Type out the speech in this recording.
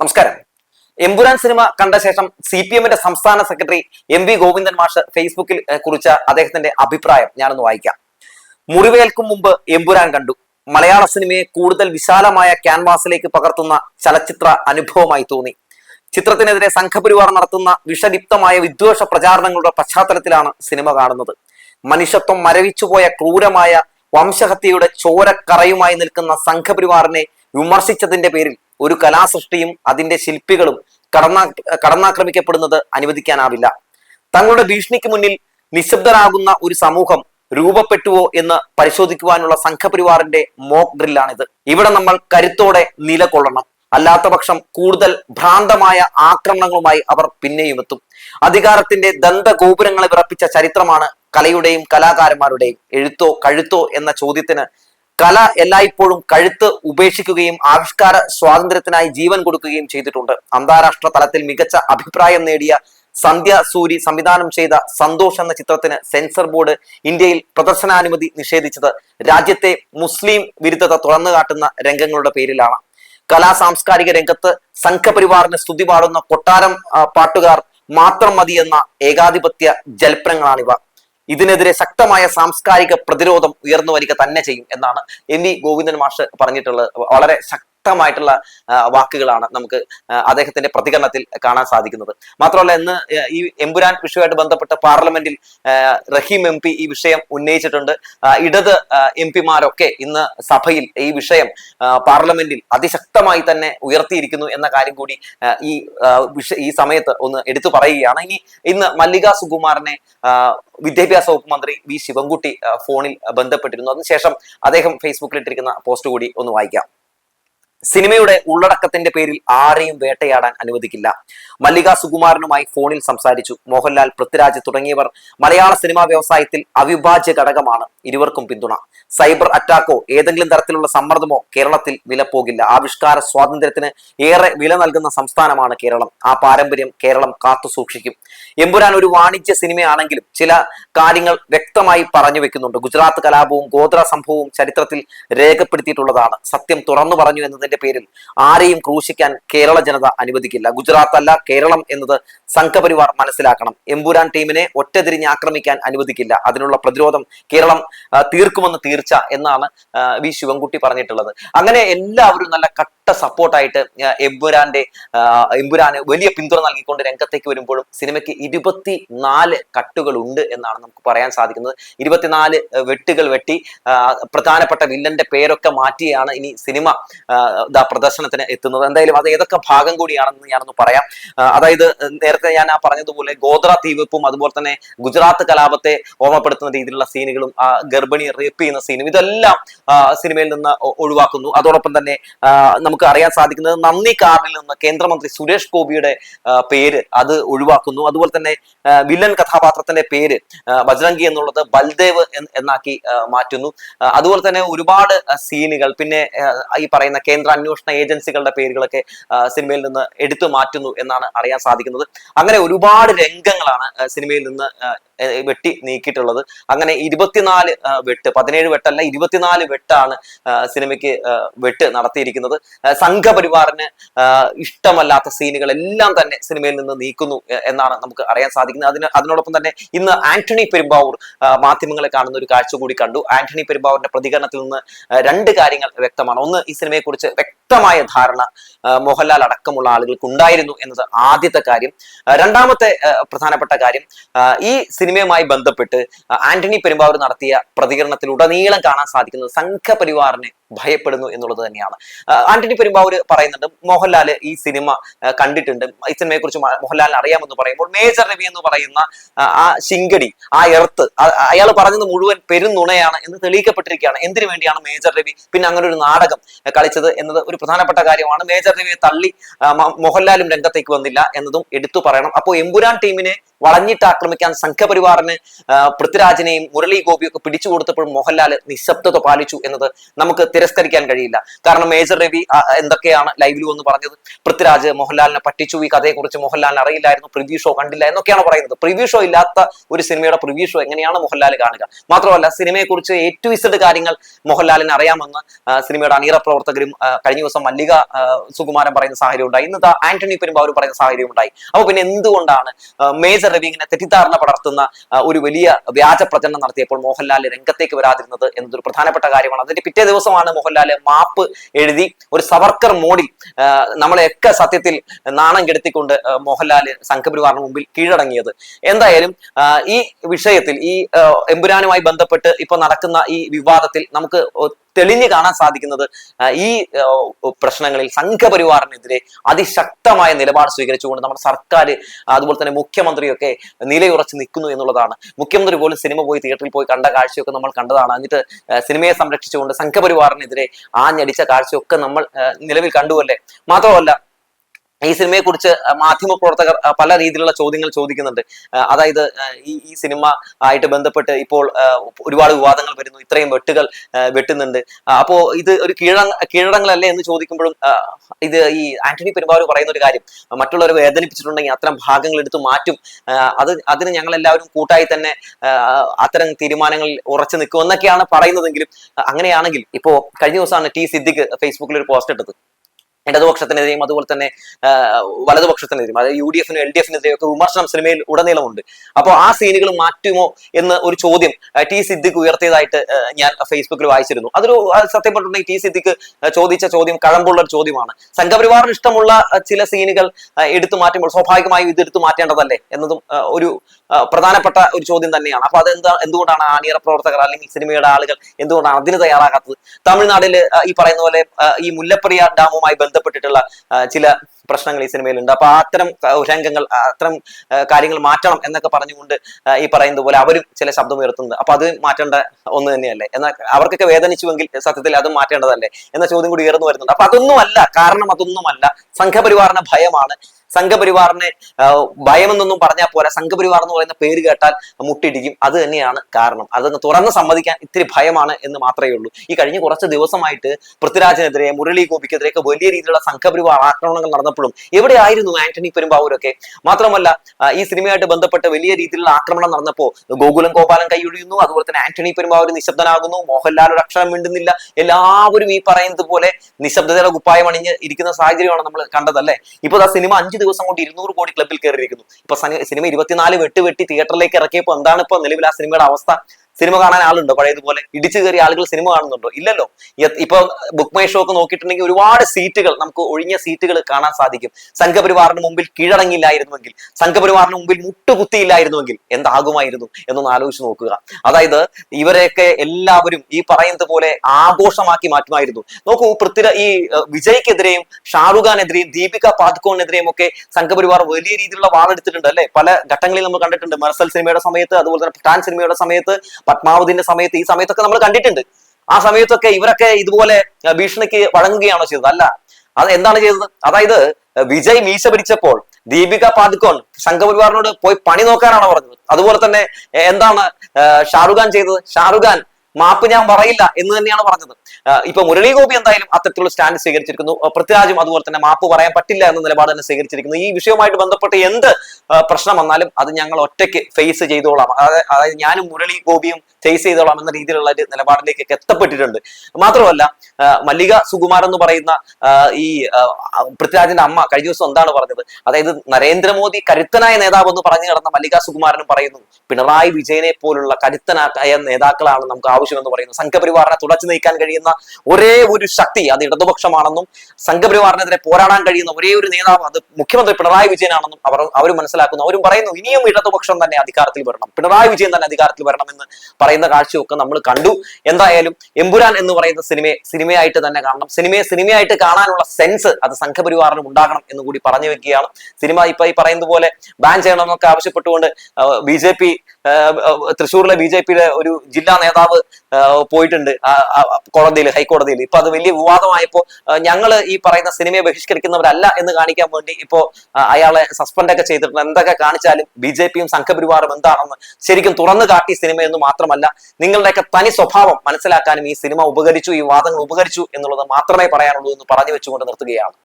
നമസ്കാരം. എമ്പുരാൻ സിനിമ കണ്ട ശേഷം സി പി എമ്മിന്റെ സംസ്ഥാന സെക്രട്ടറി എം വി ഗോവിന്ദൻ മാഷ് ഫേസ്ബുക്കിൽ കുറിച്ച അദ്ദേഹത്തിന്റെ അഭിപ്രായം ഞാനൊന്ന് വായിക്കാം. മുറിവേൽക്കും മുമ്പ് എമ്പുരാൻ കണ്ടു. മലയാള സിനിമയെ കൂടുതൽ വിശാലമായ ക്യാൻവാസിലേക്ക് പകർത്തുന്ന ചലച്ചിത്ര അനുഭവമായി തോന്നി. ചിത്രത്തിനെതിരെ സംഘപരിവാർ നടത്തുന്ന വിഷലിപ്തമായ വിദ്വേഷ പ്രചാരണങ്ങളുടെ പശ്ചാത്തലത്തിലാണ് സിനിമ കാണുന്നത്. മനുഷ്യത്വം മരവിച്ചുപോയ ക്രൂരമായ വംശഹത്യയുടെ ചോരക്കറയുമായി നിൽക്കുന്ന സംഘപരിവാറിനെ വിമർശിച്ചതിന്റെ പേരിൽ ഒരു കലാസൃഷ്ടിയും അതിന്റെ ശില്പികളും കടന്നാ കടന്നാക്രമിക്കപ്പെടുന്നത് അനുവദിക്കാനാവില്ല. തങ്ങളുടെ ഭീഷണിക്ക് മുന്നിൽ നിശബ്ദരാകുന്ന ഒരു സമൂഹം രൂപപ്പെട്ടുവോ എന്ന് പരിശോധിക്കുവാനുള്ള സംഘപരിവാറിന്റെ മോക്ക് ഡ്രില്ലാണിത്. ഇവിടെ നമ്മൾ കരുത്തോടെ നിലകൊള്ളണം. അല്ലാത്ത പക്ഷം കൂടുതൽ ഭ്രാന്തമായ ആക്രമണങ്ങളുമായി അവർ പിന്നെയും എത്തും അധികാരത്തിന്റെ ദന്തഗോപുരങ്ങളെ വിറപ്പിച്ച ചരിത്രമാണ് കലയുടെയും കലാകാരന്മാരുടെയും എഴുത്തോ കഴുത്തോ എന്ന ചോദ്യത്തിന് കല എല്ലായ്പ്പോഴും കഴുത്ത് ഉപേക്ഷിക്കുകയും ആവിഷ്കാര സ്വാതന്ത്ര്യത്തിനായി ജീവൻ കൊടുക്കുകയും ചെയ്തിട്ടുണ്ട്. അന്താരാഷ്ട്ര തലത്തിൽ മികച്ച അഭിപ്രായം നേടിയ സന്ധ്യ സൂരി സംവിധാനം ചെയ്ത സന്തോഷ് എന്ന ചിത്രത്തിന് സെൻസർ ബോർഡ് ഇന്ത്യയിൽ പ്രദർശനാനുമതി നിഷേധിച്ചത് രാജ്യത്തെ മുസ്ലിം വിരുദ്ധത തുറന്നു കാട്ടുന്ന രംഗങ്ങളുടെ പേരിലാണ്. കലാ സാംസ്കാരിക രംഗത്ത് സംഘപരിവാറിന് സ്തുതി പാടുന്ന കൊട്ടാരം പാട്ടുകാർ മാത്രം മതിയെന്ന ഏകാധിപത്യ ജൽപ്പനങ്ങളാണിവ ഇതിനെതിരെ ശക്തമായ സാംസ്കാരിക പ്രതിരോധം ഉയർന്നു വരിക തന്നെ ചെയ്യും എന്നാണ് എൻ വി ഗോവിന്ദൻ മാഷ് പറഞ്ഞിട്ടുള്ളത്. വളരെ ശക്തമായിട്ടുള്ള വാക്കുകളാണ് നമുക്ക് അദ്ദേഹത്തിന്റെ പ്രതികരണത്തിൽ കാണാൻ സാധിക്കുന്നത്. മാത്രമല്ല ഇന്ന് ഈ എമ്പുരാൻ വിഷയമായിട്ട് ബന്ധപ്പെട്ട് പാർലമെന്റിൽ റഹീം എം ഈ വിഷയം ഉന്നയിച്ചിട്ടുണ്ട്. ഇടത് എം പിമാരൊക്കെ ഇന്ന് സഭയിൽ ഈ വിഷയം പാർലമെന്റിൽ അതിശക്തമായി തന്നെ ഉയർത്തിയിരിക്കുന്നു എന്ന കാര്യം കൂടി ഈ ഈ സമയത്ത് ഒന്ന് എടുത്തു പറയുകയാണ്. ഇനി ഇന്ന് മല്ലിക സുകുമാറിനെ വിദ്യാഭ്യാസ വകുപ്പ് മന്ത്രി വി ശിവൻകുട്ടി ഫോണിൽ ബന്ധപ്പെട്ടിരുന്നു. അതിനുശേഷം അദ്ദേഹം ഫേസ്ബുക്കിൽ ഇട്ടിരിക്കുന്ന പോസ്റ്റ് കൂടി ഒന്ന് വായിക്കാം. സിനിമയുടെ ഉള്ളടക്കത്തിന്റെ പേരിൽ ആരെയും വേട്ടയാടാൻ അനുവദിക്കില്ല. മല്ലിക സുകുമാരനുമായി ഫോണിൽ സംസാരിച്ചു. മോഹൻലാൽ പൃഥ്വിരാജ് തുടങ്ങിയവർ മലയാള സിനിമാ വ്യവസായത്തിൽ അവിഭാജ്യ ഘടകമാണ് ഇരുവർക്കും പിന്തുണ. സൈബർ അറ്റാക്കോ ഏതെങ്കിലും തരത്തിലുള്ള സമ്മർദ്ദമോ കേരളത്തിൽ വിലപ്പോകില്ല. ആവിഷ്കാര സ്വാതന്ത്ര്യത്തിന് ഏറെ വില നൽകുന്ന സംസ്ഥാനമാണ് കേരളം. ആ പാരമ്പര്യം കേരളം കാത്തു സൂക്ഷിക്കും. എമ്പുരാൻ ഒരു വാണിജ്യ സിനിമയാണെങ്കിലും ചില കാര്യങ്ങൾ വ്യക്തമായി പറഞ്ഞു വെക്കുന്നുണ്ട്. ഗുജറാത്ത് കലാപവും ഗോത്ര സംഭവവും ചരിത്രത്തിൽ രേഖപ്പെടുത്തിയിട്ടുള്ളതാണ്. സത്യം തുറന്നു പറഞ്ഞു എന്നതിന്റെ പേരിൽ ആരെയും ക്രൂശിക്കാൻ കേരള ജനത അനുവദിക്കില്ല. ഗുജറാത്ത് അല്ല കേരളം എന്നത് സംഘപരിവാർ മനസ്സിലാക്കണം. എമ്പുരാൻ ടീമിനെ ഒറ്റതിരിഞ്ഞ് ആക്രമിക്കാൻ അനുവദിക്കില്ല. അതിനുള്ള പ്രതിരോധം കേരളം തീർക്കുമെന്ന് തീർച്ച എന്നാണ് വി ശിവൻകുട്ടി പറഞ്ഞിട്ടുള്ളത്. അങ്ങനെ എല്ലാവരും നല്ല കട്ട സപ്പോർട്ടായിട്ട് എമ്പുരാന്റെ എമ്പുരാന് വലിയ പിന്തുണ നൽകിക്കൊണ്ട് രംഗത്തേക്ക് വരുമ്പോഴും സിനിമയ്ക്ക് ഇരുപത്തി നാല് കട്ടുകൾ ഉണ്ട് എന്നാണ് നമുക്ക് പറയാൻ സാധിക്കുന്നത്. ഇരുപത്തിനാല് വെട്ടുകൾ വെട്ടി പ്രധാനപ്പെട്ട വില്ലന്റെ പേരൊക്കെ മാറ്റിയാണ് ഇനി സിനിമ പ്രദർശനത്തിന് എത്തുന്നത്. എന്തായാലും അത് ഏതൊക്കെ ഭാഗം കൂടിയാണെന്ന് ഞാനൊന്ന് പറയാം. അതായത് നേരത്തെ ഞാൻ ആ പറഞ്ഞതുപോലെ ഗോത്ര തീവെപ്പും അതുപോലെ തന്നെ ഗുജറാത്ത് കലാപത്തെ ഓർമ്മപ്പെടുത്തുന്ന രീതിയിലുള്ള സീനുകളും ആ ഗർഭിണി റേപ്പ് ചെയ്യുന്ന സീനും ഇതെല്ലാം സിനിമയിൽ നിന്ന് ഒഴിവാക്കുന്നു. അതോടൊപ്പം തന്നെ നമുക്ക് അറിയാൻ സാധിക്കുന്നത് നന്ദി കാർഡിൽ നിന്ന് കേന്ദ്രമന്ത്രി സുരേഷ് ഗോപിയുടെ പേര് അത് ഒഴിവാക്കുന്നു. അതുപോലെ തന്നെ വില്ലൻ കഥാപാത്രത്തിന്റെ പേര് ബജ്രംഗി എന്നുള്ളത് ബൽദേവ് എന്ന് എന്നാക്കി മാറ്റുന്നു. അതുപോലെ തന്നെ ഒരുപാട് സീനുകൾ പിന്നെ ഈ പറയുന്ന കേന്ദ്ര അന്വേഷണ ഏജൻസികളുടെ പേരുകളൊക്കെ സിനിമയിൽ നിന്ന് എടുത്തു മാറ്റുന്നു എന്നാണ് അറിയാൻ സാധിക്കുന്നത്. അങ്ങനെ ഒരുപാട് രംഗങ്ങളാണ് സിനിമയിൽ നിന്ന് വെട്ടി നീക്കിയിട്ടുള്ളത്. അങ്ങനെ ഇരുപത്തിനാല് വെട്ട് പതിനേഴ് വെട്ടല്ല ഇരുപത്തിനാല് വെട്ടാണ് സിനിമയ്ക്ക് വെട്ട് നടത്തിയിരിക്കുന്നത്. സംഘപരിവാറിന് ഇഷ്ടമല്ലാത്ത സീനുകൾ എല്ലാം തന്നെ സിനിമയിൽ നിന്ന് നീക്കുന്നു എന്നാണ് നമുക്ക് അറിയാൻ സാധിക്കുന്നത്. അതിന് അതിനോടൊപ്പം തന്നെ ഇന്ന് ആന്റണി പെരുമ്പാവൂർ മാധ്യമങ്ങളെ കാണുന്ന ഒരു കാഴ്ച കൂടി കണ്ടു. ആന്റണി പെരുമ്പാവൂരിന്റെ പ്രതികരണത്തിൽ നിന്ന് രണ്ട് കാര്യങ്ങൾ വ്യക്തമാണ്. ഒന്ന് ഈ സിനിമയെക്കുറിച്ച് വ്യക്തമായ ധാരണ മോഹൻലാൽ അടക്കമുള്ള ആളുകൾക്ക് ഉണ്ടായിരുന്നു എന്നത് ആദ്യത്തെ കാര്യം. രണ്ടാമത്തെ പ്രധാനപ്പെട്ട കാര്യം ഈ സിനിമയുമായി ബന്ധപ്പെട്ട് ആന്റണി പെരുമ്പാവൂർ നടത്തിയ പ്രതികരണത്തിൽ ഉടനീളം കാണാൻ സാധിക്കുന്നത് സംഘപരിവാറിനെ ഭയപ്പെടുന്നു എന്നുള്ളത് തന്നെയാണ്. ആന്റണി പെരുമ്പാവൂര് പറയുന്നുണ്ട് മോഹൻലാൽ ഈ സിനിമ കണ്ടിട്ടുണ്ട്. ഈ സിനിമയെ കുറിച്ച് മോഹൻലാലിന് അറിയാമെന്ന് പറയുമ്പോൾ മേജർ രവി എന്ന് പറയുന്ന ആ, ശിങ്കടി ആ എർത്ത് അയാൾ പറഞ്ഞത് മുഴുവൻ പെരുന്നുണയാണ് എന്ന് തെളിയിക്കപ്പെട്ടിരിക്കുകയാണ്. എന്തിനു വേണ്ടിയാണ് മേജർ രവി പിന്നെ അങ്ങനെ ഒരു നാടകം കളിച്ചത് എന്നത് ഒരു പ്രധാനപ്പെട്ട കാര്യമാണ്. മേജർ രവിയെ തള്ളി മോഹൻലാലും രംഗത്തേക്ക് വന്നില്ല എന്നതും എടുത്തു പറയണം. അപ്പോൾ എമ്പുരാൻ ടീമിനെ വളഞ്ഞിട്ട് ആക്രമിക്കാൻ സംഘപരിവാറിന് പൃഥ്വിരാജിനെയും മുരളി ഗോപിയൊക്കെ പിടിച്ചു കൊടുത്തപ്പോൾ മോഹൻലാൽ നിശബ്ദത പാലിച്ചു എന്നത് നമുക്ക് തിരസ്കരിക്കാൻ കഴിയില്ല. കാരണം മേജർ രവി എന്തൊക്കെയാണ് ലൈവിൽ വന്ന് പറഞ്ഞത്? പൃഥ്വിരാജ് മോഹൻലാലിനെ പറ്റിച്ചു ഈ കഥയെക്കുറിച്ച് മോഹൻലാലിന് അറിയില്ലായിരുന്നു പ്രിവ്യൂ ഷോ കണ്ടില്ല എന്നൊക്കെയാണ് പറയുന്നത്. പ്രിവ്യൂ ഷോ ഇല്ലാത്ത ഒരു സിനിമയുടെ പ്രിവ്യൂ ഷോ എങ്ങനെയാണ് മോഹൻലാൽ കാണുക? മാത്രമല്ല സിനിമയെക്കുറിച്ച് എ ടു ഇസഡ് കാര്യങ്ങൾ മോഹൻലാലിന് അറിയാമെന്ന് സിനിമയുടെ അണിയറ പ്രവർത്തകരും കഴിഞ്ഞ ദിവസം മല്ലിക സുകുമാരൻ പറയുന്ന സാഹചര്യം ഉണ്ടായി. ഇന്നത്തെ ആന്റണി പെരുമ്പാവൂർ പറയുന്ന സാഹചര്യം ഉണ്ടായി. അപ്പൊ പിന്നെ എന്തുകൊണ്ടാണ് ആ, ഇങ്ങനെ തെറ്റിദ്ധാരണ പടർത്തുന്ന ഒരു വലിയ വ്യാജ പ്രചരണം നടത്തിയപ്പോൾ മോഹൻലാൽ രംഗത്തേക്ക് വരാതിരുന്നത് എന്നതൊരു പ്രധാനപ്പെട്ട കാര്യമാണ്. അതിന്റെ പിറ്റേ ദിവസമാണ് മോഹൻലാൽ മാപ്പ് എഴുതി ഒരു സവർക്കർ മോഡിൽ നമ്മളെയൊക്കെ സത്യത്തിൽ നാണം കെടുത്തിക്കൊണ്ട് മോഹൻലാൽ സംഘപരിവാറിന് മുമ്പിൽ കീഴടങ്ങിയത്. എന്തായാലും ഈ വിഷയത്തിൽ ഈ എമ്പുരാനുമായി ബന്ധപ്പെട്ട് ഇപ്പൊ നടക്കുന്ന ഈ വിവാദത്തിൽ നമുക്ക് തെളിഞ്ഞു കാണാൻ സാധിക്കുന്നത് ഈ പ്രശ്നങ്ങളിൽ സംഘപരിവാറിനെതിരെ അതിശക്തമായ നിലപാട് സ്വീകരിച്ചുകൊണ്ട് നമ്മുടെ സർക്കാർ അതുപോലെ തന്നെ മുഖ്യമന്ത്രിയൊക്കെ നിലയുറച്ച് നിൽക്കുന്നു എന്നുള്ളതാണ്. മുഖ്യമന്ത്രി പോലും സിനിമ പോയി തിയേറ്ററിൽ പോയി കണ്ട കാഴ്ചയൊക്കെ നമ്മൾ കണ്ടതാണ്. എന്നിട്ട് സിനിമയെ സംരക്ഷിച്ചുകൊണ്ട് സംഘപരിവാറിനെതിരെ ആഞ്ഞടിച്ച കാഴ്ചയൊക്കെ നമ്മൾ നിലവിൽ കണ്ടുവല്ലേ മാത്രമല്ല ഈ സിനിമയെ കുറിച്ച് മാധ്യമ പ്രവർത്തകർ പല രീതിയിലുള്ള ചോദ്യങ്ങൾ ചോദിക്കുന്നുണ്ട്. അതായത് ഈ ഈ സിനിമ ആയിട്ട് ബന്ധപ്പെട്ട് ഇപ്പോൾ ഒരുപാട് വിവാദങ്ങൾ വരുന്നു. ഇത്രയും വെട്ടുകൾ വെട്ടുന്നുണ്ട്. അപ്പോ ഇത് ഒരു കീഴ കീഴടങ്ങളല്ലേ എന്ന് ചോദിക്കുമ്പോഴും ഇത് ഈ ആന്റണി പെരുമ്പാവൂർ പറയുന്ന ഒരു കാര്യം മറ്റുള്ളവരെ വേദനിപ്പിച്ചിട്ടുണ്ടെങ്കിൽ അത്തരം ഭാഗങ്ങൾ എടുത്തു മാറ്റും. അത് അതിന് ഞങ്ങൾ എല്ലാവരും കൂട്ടായി തന്നെ അത്തരം തീരുമാനങ്ങളിൽ ഉറച്ചു നിൽക്കും എന്നൊക്കെയാണ് പറയുന്നതെങ്കിലും അങ്ങനെയാണെങ്കിൽ ഇപ്പോ കഴിഞ്ഞ ദിവസമാണ് ടി സിദ്ദിഖ് ഫേസ്ബുക്കിൽ ഒരു പോസ്റ്റ് ഇട്ടത്. ഇടതുപക്ഷത്തിനെതിരെയും അതുപോലെ തന്നെ വലതുപക്ഷത്തിനെതിരെയും അതായത് യു ഡി എഫിനും എൽ ഡി എഫിനെതിരെയും ഒക്കെ വിമർശനം സിനിമയിൽ ഉടനീളമുണ്ട്. അപ്പോൾ ആ സീനുകൾ മാറ്റുമോ എന്ന് ഒരു ചോദ്യം ടി സിദ്ദിഖ് ഉയർത്തിയതായിട്ട് ഞാൻ ഫേസ്ബുക്കിൽ വായിച്ചിരുന്നു. അതൊരു സത്യം പറഞ്ഞിട്ടുണ്ടെങ്കിൽ ടി സിദ്ദിഖ് ചോദിച്ച ചോദ്യം കഴമ്പുള്ള ഒരു ചോദ്യമാണ്. സംഘപരിവാറിന് ഇഷ്ടമുള്ള ചില സീനുകൾ എടുത്തു മാറ്റുമ്പോൾ സ്വാഭാവികമായും ഇത് എടുത്തു മാറ്റേണ്ടതല്ലേ എന്നതും ഒരു പ്രധാനപ്പെട്ട ഒരു ചോദ്യം തന്നെയാണ്. അപ്പൊ അതെന്താ എന്തുകൊണ്ടാണ് ആണിയറ പ്രവർത്തകർ അല്ലെങ്കിൽ സിനിമയുടെ ആളുകൾ എന്തുകൊണ്ടാണ് അതിന് തയ്യാറാകാത്തത്? തമിഴ്നാട്ടിൽ ഈ പറയുന്ന പോലെ ഈ മുല്ലപ്പെരിയാർ ഡാമുമായി ബന്ധപ്പെട്ടിട്ടുള്ള ചില പ്രശ്നങ്ങൾ ഈ സിനിമയിലുണ്ട്. അപ്പൊ അത്തരം രംഗങ്ങൾ അത്തരം കാര്യങ്ങൾ മാറ്റണം എന്നൊക്കെ പറഞ്ഞുകൊണ്ട് ഈ പറയുന്നത് പോലെ അവരും ചില ശബ്ദം ഉയർത്തുന്നത് അപ്പൊ അത് മാറ്റേണ്ട ഒന്ന് തന്നെയല്ലേ? എന്നാൽ അവർക്കൊക്കെ വേദനിച്ചുവെങ്കിൽ സത്യത്തിൽ അതും മാറ്റേണ്ടതല്ലേ? എന്ന ചോദ്യം കൂടി ഉയർന്നു വരുന്നുണ്ട്. അപ്പൊ അതൊന്നുമല്ല കാരണം അതൊന്നുമല്ല സംഘപരിവാറിന് ഭയമാണ്. സംഘപരിവാറിനെ ഭയമെന്നൊന്നും പറഞ്ഞാൽ പോരാ. സംഘപരിവാർ എന്ന് പറയുന്ന പേര് കേട്ടാൽ മുട്ടിടിക്കും. അത് തന്നെയാണ് കാരണം. അതങ്ങ് തുറന്ന് സമ്മതിക്കാൻ ഇത്തിരി ഭയമാണ് എന്ന് മാത്രമേ ഉള്ളൂ. ഈ കഴിഞ്ഞ കുറച്ച് ദിവസമായിട്ട് പൃഥ്വിരാജിനെതിരെ മുരളി ഗോപിക്കെതിരെയൊക്കെ വലിയ രീതിയിലുള്ള സംഘപരിവാർ ആക്രമണങ്ങൾ നടന്നപ്പോഴും എവിടെയായിരുന്നു ആന്റണി പെരുമ്പാവൂരൊക്കെ? മാത്രമല്ല ഈ സിനിമയായിട്ട് ബന്ധപ്പെട്ട് വലിയ രീതിയിലുള്ള ആക്രമണം നടന്നപ്പോൾ ഗോകുലം ഗോപാലൻ കൈയൊഴിയുന്നു. അതുപോലെ തന്നെ ആന്റണി പെരുമ്പാവൂർ നിശബ്ദനാകുന്നു. മോഹൻലാൽ ഒരു അക്ഷരം മിണ്ടുന്നില്ല. എല്ലാവരും ഈ പറയുന്നത് പോലെ നിശബ്ദതയുടെ കുപ്പായം അണിഞ്ഞ് ഇരിക്കുന്ന സാഹചര്യമാണ് നമ്മൾ കണ്ടതല്ലേ? ഇപ്പൊ ആ സിനിമ അഞ്ച് ദിവസം കൊണ്ട് ഇരുന്നൂറ് കോടി ക്ലബിൽ കയറിയിരിക്കുന്നു. ഇപ്പൊ സനി- സിനിമ ഇരുപത്തിനാല് വെട്ട് വെട്ടി തിയേറ്ററിലേക്ക് ഇറക്കിയപ്പോൾ എന്താണ് ഇപ്പൊ നിലവിൽ ആ സിനിമയുടെ അവസ്ഥ? സിനിമ കാണാൻ ആളുണ്ടോ? പഴയതുപോലെ ഇടിച്ചു കയറി ആളുകൾ സിനിമ കാണുന്നുണ്ടോ? ഇല്ലല്ലോ. ഇപ്പൊ ബുക്ക് മൈ ഷോ ഒക്കെ നോക്കിയിട്ടുണ്ടെങ്കിൽ ഒരുപാട് സീറ്റുകൾ നമുക്ക് ഒഴിഞ്ഞ സീറ്റുകൾ കാണാൻ സാധിക്കും. സംഘപരിവാറിന് മുമ്പിൽ കീഴടങ്ങില്ലായിരുന്നുവെങ്കിൽ സംഘപരിവാറിന് മുമ്പിൽ മുട്ടുകുത്തിയില്ലായിരുന്നുവെങ്കിൽ എന്താകുമായിരുന്നു എന്നൊന്ന് ആലോചിച്ച് നോക്കുക. അതായത് ഇവരെയൊക്കെ എല്ലാവരും ഈ പറയുന്നത് പോലെ ആഘോഷമാക്കി മാറ്റുമായിരുന്നു. നോക്കൂ പൃഥ്വി ഈ വിജയ്ക്കെതിരെയും ഷാറുഖ് ഖാനെതിരെയും ദീപിക പാദുക്കോണിനെതിരെയും ഒക്കെ സംഘപരിവാർ വലിയ രീതിയിലുള്ള വാളെടുത്തിട്ടുണ്ട് അല്ലെ? പല ഘട്ടങ്ങളിൽ നമ്മൾ കണ്ടിട്ടുണ്ട്. മെർസൽ സിനിമയുടെ സമയത്ത് അതുപോലെ തന്നെ ടാൻ സിനിമയുടെ സമയത്ത് പത്മാവതിന്റെ സമയത്ത് ഈ സമയത്തൊക്കെ നമ്മൾ കണ്ടിട്ടുണ്ട്. ആ സമയത്തൊക്കെ ഇവരൊക്കെ ഇതുപോലെ ഭീഷണിക്ക് വഴങ്ങുകയാണോ ചെയ്തത്? അല്ല. അത് എന്താണ് ചെയ്തത്? അതായത് വിജയ് മീശ പിടിച്ചപ്പോൾ ദീപിക പാദുക്കോൺ സംഘപരിവാറിനോട് പോയി പണി നോക്കാനാണ് പറഞ്ഞത്. അതുപോലെ തന്നെ എന്താണ് ഷാറുഖാൻ ഷാറുഖ് ഖാൻ ചെയ്തത്? ഷാറുഖ് ഖാൻ മാപ്പ് ഞാൻ പറയില്ല എന്ന് തന്നെയാണ് പറഞ്ഞത്. ഇപ്പൊ മുരളി ഗോപി എന്തായാലും അത്തരത്തിലുള്ള സ്റ്റാൻഡ് സ്വീകരിച്ചിരിക്കുന്നു. പൃഥ്വിരാജും അതുപോലെ തന്നെ മാപ്പ് പറയാൻ പറ്റില്ല എന്ന നിലപാട് തന്നെ സ്വീകരിച്ചിരിക്കുന്നു. ഈ വിഷയവുമായിട്ട് ബന്ധപ്പെട്ട് എന്ത് പ്രശ്നം വന്നാലും അത് ഞങ്ങൾ ഒറ്റയ്ക്ക് ഫേസ് ചെയ്തോളാം. അതായത് ഞാനും മുരളി ഗോപിയും ഫേസ് ചെയ്തോളാം എന്ന രീതിയിലുള്ള ഒരു നിലപാടിലേക്കൊക്കെ എത്തപ്പെട്ടിട്ടുണ്ട്. മാത്രമല്ല മല്ലിക സുകുമാർ എന്ന് പറയുന്ന ഈ പൃഥ്വിരാജിന്റെ അമ്മ കഴിഞ്ഞ ദിവസം എന്താണ് പറഞ്ഞത്? അതായത് നരേന്ദ്രമോദി കരുത്തനായ നേതാവ് എന്ന് പറഞ്ഞു കിടന്ന മല്ലിക സുകുമാരനും പറയുന്നു പിണറായി വിജയനെ പോലുള്ള കരുത്തനായ നേതാക്കളാണ് നമുക്ക് ആവശ്യമെന്ന് പറയുന്നു. സംഘപരിവാറിനെ തുടച്ചു നീക്കാൻ കഴിയുന്ന ഒരേ ഒരു ശക്തി അത് ഇടതുപക്ഷമാണെന്നും സംഘപരിവാറിനെതിരെ പോരാടാൻ കഴിയുന്ന ഒരേ ഒരു നേതാവ് അത് മുഖ്യമന്ത്രി പിണറായി വിജയനാണെന്നും അവർ അവർ മനസ്സിലാക്കുന്നു. അവരും പറയുന്നു ഇനിയും ഇടതുപക്ഷം തന്നെ അധികാരത്തിൽ വരണം. പിണറായി വിജയൻ തന്നെ അധികാരത്തിൽ വരണമെന്ന് പറയുന്ന കാഴ്ചയൊക്കെ നമ്മൾ കണ്ടു. എന്തായാലും എമ്പുരാൻ എന്ന് പറയുന്ന സിനിമയെ സിനിമയായിട്ട് തന്നെ കാണണം. സിനിമയെ സിനിമയായിട്ട് കാണാനുള്ള സെൻസ് അത് സംഘപരിവാറിനും ഉണ്ടാകണം എന്ന് കൂടി പറഞ്ഞു വെക്കുകയാണ്. സിനിമ ഇപ്പൊ ഈ പറയുന്നത് പോലെ ബാൻ ചെയ്യണമെന്നൊക്കെ ആവശ്യപ്പെട്ടുകൊണ്ട് ബി ജെ പി തൃശ്ശൂരിലെ ബി ജെ പിയുടെ ഒരു ജില്ലാ നേതാവ് പോയിട്ടുണ്ട്. കോടതിയിൽ ഹൈക്കോടതിയിൽ. ഇപ്പൊ അത് വലിയ വിവാദമായപ്പോ ഞങ്ങൾ ഈ പറയുന്ന സിനിമയെ ബഹിഷ്കരിക്കുന്നവരല്ല എന്ന് കാണിക്കാൻ വേണ്ടി ഇപ്പോ അയാളെ സസ്പെൻഡ് ഒക്കെ ചെയ്തിട്ടുണ്ട്. എന്തൊക്കെ കാണിച്ചാലും ബി ജെ പിയും സംഘപരിവാറും എന്താണെന്ന് ശരിക്കും തുറന്നു കാട്ടി സിനിമയെന്ന് മാത്രമല്ല നിങ്ങളുടെയൊക്കെ തനി സ്വഭാവം മനസ്സിലാക്കാനും ഈ സിനിമ ഉപകരിച്ചു ഈ വാദങ്ങൾ ഉപകരിച്ചു എന്നുള്ളത് മാത്രമേ പറയാനുള്ളൂ എന്ന് പറഞ്ഞു വെച്ചുകൊണ്ട് നിർത്തുകയാണ്.